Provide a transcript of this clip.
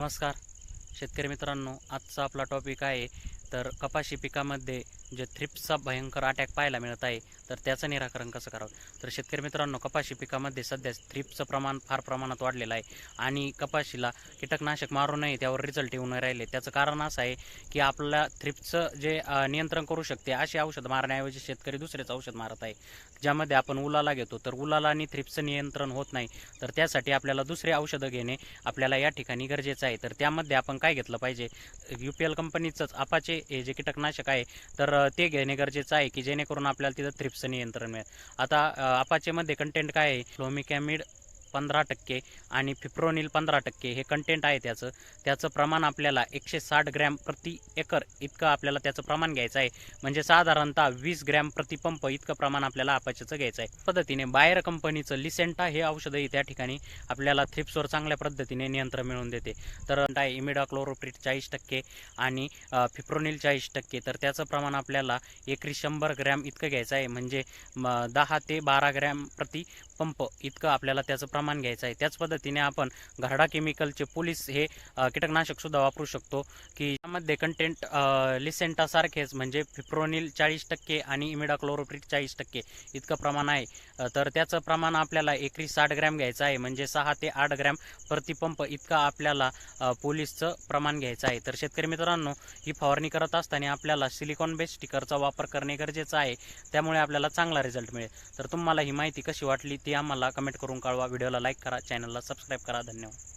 नमस्कार. शेतकरी मित्रांनो आजचा आपला टॉपिक आहे तर कपाशी पिकामध्ये जे थ्रिप्सचा भयंकर अटॅक पाहायला मिळत आहे तर त्याचं निराकरण कसं करावं? तर शेतकरी मित्रांनो कपाशी पिकामध्ये सध्या थ्रिप्सचं प्रमाण फार प्रमाणात वाढलेलं आहे आणि कपाशीला कीटकनाशक मारू नये त्यावर रिझल्ट येऊ नाही राहिले. त्याचं कारण असं आहे की आपल्याला थ्रिप्सचं जे नियंत्रण करू शकते अशी औषध मारण्याऐवजी शेतकरी दुसरेच औषध मारत आहे. ज्यामध्ये आपण उलाला घेतो तर उलाला आणि थ्रिप्सचं नियंत्रण होत नाही. तर त्यासाठी आपल्याला दुसरे औषधं घेणे आपल्याला या ठिकाणी गरजेचं आहे. तर त्यामध्ये आपण काय घेतलं पाहिजे? यू पी एल कंपनीचंच आपाचे हे जे कीटकनाशक आहे तर ते घेणे गरजेचं आहे की जेणेकरून आपल्याला तिथं थ्रिप्सनी नियंत्रण मिळेल. आता अपाचेमध्ये आपाचेमध्ये कंटेंट काय आहे? फ्लोमिकॅमिड पंधरा टक्के आणि फिप्रोनिल पंधरा टक्के हे कंटेंट आहे त्याचं. त्याचं प्रमाण आपल्याला एकशे साठ ग्रॅम प्रति एकर इतकं आपल्याला त्याचं प्रमाण घ्यायचं आहे. म्हणजे साधारणतः वीस ग्रॅम प्रतिपंप इतकं प्रमाण आपल्याला अपाचेचं घ्यायचं आहे. पद्धतीने बायर कंपनीचं लिसेंटा हे औषधही त्या ठिकाणी आपल्याला थ्रिप्सवर चांगल्या पद्धतीने नियंत्रण मिळवून देते. तर आहे इमिडाक्लोरोप्रिट चाळीस टक्के आणि फिप्रोनिल चाळीस टक्के. तर त्याचं प्रमाण आपल्याला एकरी शंभर ग्रॅम इतकं घ्यायचं आहे. म्हणजे दहा ते बारा ग्रॅम प्रति पंप इतकं आपल्याला त्याचं प्रमाण प्रमाण घ्यायचं आहे. त्याच पद्धतीने आपण घरडा केमिकलचे पोलीस हे कीटकनाशकसुद्धा कीटकनाशक सुद्धा वापरू शकतो की यामध्ये कंटेंट लिसेंटासारखेच म्हणजे फिप्रोनिल चाळीस टक्के आणि इमिडाक्लोरोप्रिट चाळीस टक्के इतकं प्रमाण आहे. तर त्याचं प्रमाण आपल्याला एकरी साठ ग्रॅम घ्यायचं आहे म्हणजे सहा ते आठ ग्रॅम प्रतिपंप इतका आपल्याला पोलीसचं प्रमाण घ्यायचं आहे. तर शेतकरी मित्रांनो ही फवारणी करत असताना आपल्याला सिलिकॉन बेस स्टिकरचा वापर करणे गरजेचं आहे. त्यामुळे आपल्याला चांगला रिझल्ट मिळेल. तर तुम्हाला ही माहिती कशी वाटली ती आम्हाला कमेंट करून कळवा. व्हिडिओला लाईक करा चॅनलला सबस्क्राईब करा. धन्यवाद.